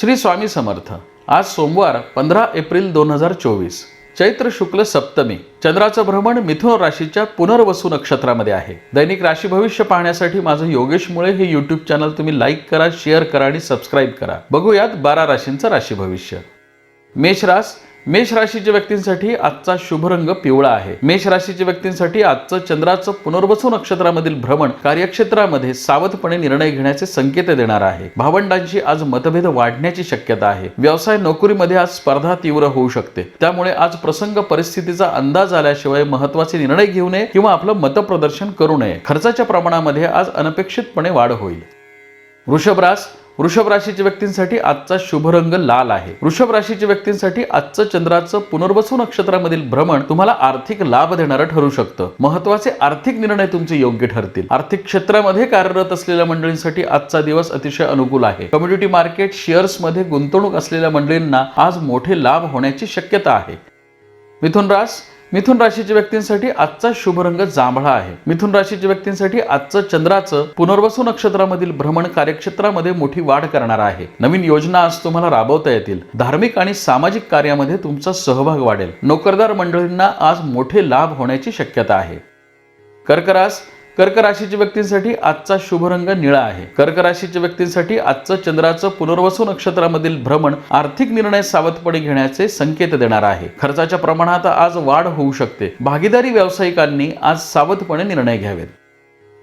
श्री स्वामी समर्थ. आज सोमवार पंधरा एप्रिल दोन हजार चोवीस. चैत्र शुक्ल सप्तमी. चंद्राचं भ्रमण मिथुन राशीच्या पुनर्वसू नक्षत्रामध्ये आहे. दैनिक राशी भविष्य पाहण्यासाठी माझं योगेश मुळे हे यूट्यूब चॅनल तुम्ही लाईक करा शेअर करा आणि सबस्क्राईब करा. बघूयात बारा राशींचं राशी भविष्य. मेष रास मेष राशीच्या व्यक्तींसाठी आजचा शुभ रंग पिवळा आहे. मेष राशीच्या व्यक्तींसाठी आजचं चंद्राचं पुनर्वसू नक्षत्रामधील भ्रमण कार्यक्षेत्रामध्ये सावधपणे निर्णय घेण्याचे संकेत देणार आहे. भावंडांची आज मतभेद वाढण्याची शक्यता आहे. व्यवसाय नोकरीमध्ये आज स्पर्धा तीव्र होऊ शकते. त्यामुळे आज प्रसंग परिस्थितीचा अंदाज आल्याशिवाय महत्त्वाचे निर्णय घेऊ नये किंवा आपलं मतप्रदर्शन करू नये. खर्चाच्या प्रमाणामध्ये आज अनपेक्षितपणे वाढ होईल. वृषभरास वृषभ राशीच्या व्यक्तींसाठी आजचा शुभ रंग लाल आहे. वृषभ राशीच्या व्यक्तींसाठी आजचं चंद्राचं पुनर्वसू नक्षत्रामधील भ्रमण तुम्हाला आर्थिक लाभ देणारं ठरू शकतं. महत्त्वाचे आर्थिक निर्णय तुमचे योग्य ठरतील. आर्थिक क्षेत्रामध्ये कार्यरत असलेल्या मंडळींसाठी आजचा दिवस अतिशय अनुकूल आहे. कम्युनिटी मार्केट शेअर्समध्ये गुंतवणूक असलेल्या मंडळींना आज मोठे लाभ होण्याची शक्यता आहे. मिथुन रास मिथुन राशीच्या व्यक्तींसाठी आजचा शुभ रंग जांभळा आहे. मिथुन राशीच्या व्यक्तींसाठी आजचं चंद्राचं पुनर्वसू नक्षत्रामधील भ्रमण कार्यक्षेत्रामध्ये मोठी वाढ करणार आहे. नवीन योजना आज तुम्हाला राबवता येतील. धार्मिक आणि सामाजिक कार्यामध्ये तुमचा सहभाग वाढेल. नोकरदार मंडळींना आज मोठे लाभ होण्याची शक्यता आहे. कर्करास कर्क राशीच्या व्यक्तींसाठी आजचा शुभ रंग निळा आहे. कर्क राशीच्या व्यक्तींसाठी आजचं चंद्राचं पुनर्वसू नक्षत्रामधील भ्रमण आर्थिक निर्णय सावधपणे घेण्याचे संकेत देणार आहे. खर्चाच्या प्रमाणात आज वाढ होऊ शकते. भागीदारी व्यावसायिकांनी आज सावधपणे निर्णय घ्यावेत.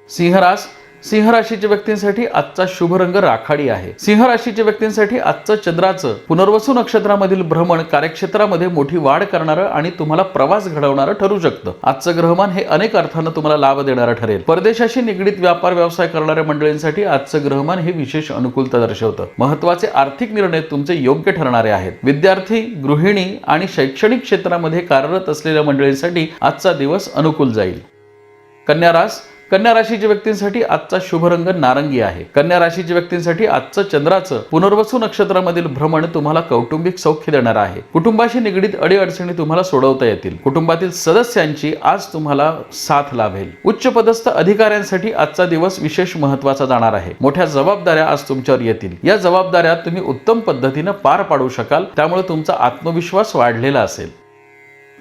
सिंहरास सिंह राशीच्या व्यक्तींसाठी आजचा शुभ रंग राखाडी आहे. सिंह राशीच्या व्यक्तींसाठी आजचं चंद्राचं पुनर्वसू नक्षत्रामधील भ्रमण कार्यक्षेत्रामध्ये मोठी वाढ करणारं आणि तुम्हाला प्रवास घडवणारं ठरू शकतं. आजचं ग्रहमान हे अनेक अर्थानं तुम्हाला लाभ देणारं ठरेल. परदेशाशी निगडीत व्यापार व्यवसाय करणाऱ्या मंडळींसाठी आजचं ग्रहमान हे विशेष अनुकूलता दर्शवतं. महत्त्वाचे आर्थिक निर्णय तुमचे योग्य ठरणारे आहेत. विद्यार्थी गृहिणी आणि शैक्षणिक क्षेत्रामध्ये कार्यरत असलेल्या मंडळींसाठी आजचा दिवस अनुकूल जाईल. कन्या रास कन्या राशीच्या व्यक्तींसाठी आजचा शुभ रंग नारंगी आहे. कन्या राशीच्या व्यक्तींसाठी आजचं चंद्राचं पुनर्वसू नक्षत्रामधील भ्रमण तुम्हाला कौटुंबिक सौख्य देणार आहे. कुटुंबाशी निगडीत अडीअडचणी तुम्हाला सोडवता येतील. कुटुंबातील सदस्यांची आज तुम्हाला साथ लाभेल. उच्च पदस्थ अधिकाऱ्यांसाठी आजचा दिवस विशेष महत्त्वाचा जाणार आहे. मोठ्या जबाबदाऱ्या आज तुमच्यावर येतील. या जबाबदाऱ्या तुम्ही उत्तम पद्धतीनं पार पाडू शकाल. त्यामुळे तुमचा आत्मविश्वास वाढलेला असेल.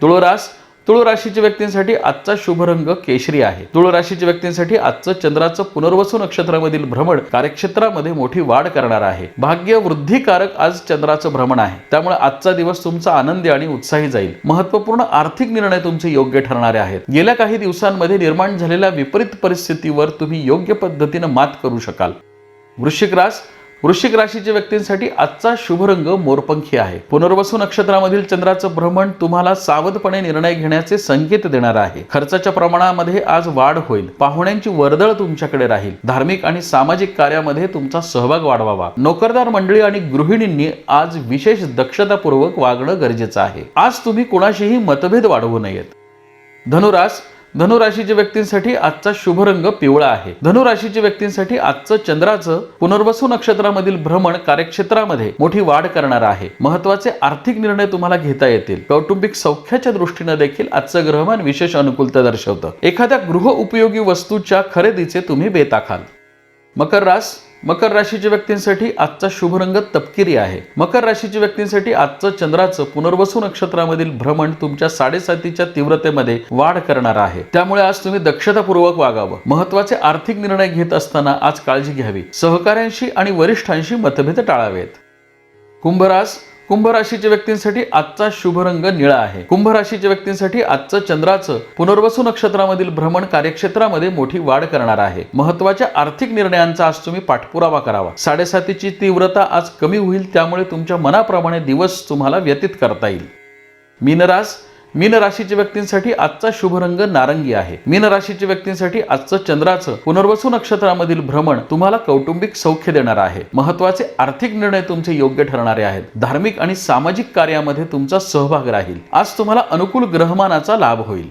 तुळरास तुळ राशीच्या व्यक्तींसाठी आजचा शुभ रंग केशरी आहे. तुळ राशीच्या व्यक्तींसाठी आजचं चंद्राचं पुनर्वसू नक्षत्रामधील भ्रमण कार्यक्षेत्रामध्ये मोठी वाढ करणार आहे. भाग्य वृद्धिकारक आज चंद्राचं भ्रमण आहे. त्यामुळे आजचा दिवस तुमचा आनंदी आणि उत्साही जाईल. महत्त्वपूर्ण आर्थिक निर्णय तुमचे योग्य ठरणारे आहेत. गेल्या काही दिवसांमध्ये निर्माण झालेल्या विपरीत परिस्थितीवर तुम्ही योग्य पद्धतीनं मात करू शकाल. वृश्चिक रास वृश्चिक राशीच्या व्यक्तींसाठी आजचा शुभ रंग मोरपंखी आहे. पुनर्वसू नक्षत्रामधील चंद्राचं भ्रमण तुम्हाला सावधपणे निर्णय घेण्याचे संकेत देणार आहे. खर्चाच्या प्रमाणामध्ये आज वाढ होईल. पाहुण्यांची वर्दळ तुमच्याकडे राहील. धार्मिक आणि सामाजिक कार्यामध्ये तुमचा सहभाग वाढवावा. नोकरदार मंडळी आणि गृहिणींनी आज विशेष दक्षतापूर्वक वागणं गरजेचं आहे. आज तुम्ही कोणाशीही मतभेद वाढवू नयेत. धनुरास धनुराशीच्या व्यक्तींसाठी आजचा शुभ रंग पिवळा आहे. धनुराशीच्या व्यक्तींसाठी आजचं चंद्राचं पुनर्वसू नक्षत्रामधील भ्रमण कार्यक्षेत्रामध्ये मोठी वाढ करणार आहे. महत्त्वाचे आर्थिक निर्णय तुम्हाला घेता येतील. कौटुंबिक सौख्याच्या दृष्टीनं देखील आजचं ग्रहमान विशेष अनुकूलता दर्शवतं. एखाद्या गृह उपयोगी वस्तूच्या खरेदीचे तुम्ही बेताखाल. मकर रास मकर राशीच्या व्यक्तींसाठी आजचा शुभ रंग तपकिरी आहे. मकर राशीच्या व्यक्तींसाठी आजचं चंद्राचं पुनर्वसू नक्षत्रामधील भ्रमण तुमच्या साडेसातीच्या तीव्रतेमध्ये वाढ करणार आहे. त्यामुळे आज तुम्ही दक्षतापूर्वक वागावं. महत्त्वाचे आर्थिक निर्णय घेत असताना आज काळजी घ्यावी. सहकाऱ्यांशी आणि वरिष्ठांशी मतभेद टाळावेत. कुंभरास कुंभ राशीच्या व्यक्तींसाठी आजचा शुभ रंग निळा आहे. कुंभ राशीच्या व्यक्तींसाठी आजचं चंद्राचं पुनर्वसू नक्षत्रामधील भ्रमण कार्यक्षेत्रामध्ये मोठी वाढ करणार आहे. महत्त्वाच्या आर्थिक निर्णयांचा आज तुम्ही पाठपुरावा करावा. साडेसातीची तीव्रता आज कमी होईल त्यामुळे तुमच्या मनाप्रमाणे दिवस तुम्हाला व्यतीत करता येईल. मीनरास मीन राशीच्या व्यक्तींसाठी आजचा शुभ रंग नारंगी आहे. मीन राशीच्या व्यक्तींसाठी आजचं चंद्राचं पुनर्वसू नक्षत्रामधील भ्रमण तुम्हाला कौटुंबिक सौख्य देणार आहे. महत्त्वाचे आर्थिक निर्णय तुमचे योग्य ठरणारे आहेत. धार्मिक आणि सामाजिक कार्यामध्ये तुमचा सहभाग राहील. आज तुम्हाला अनुकूल ग्रहमानाचा लाभ होईल.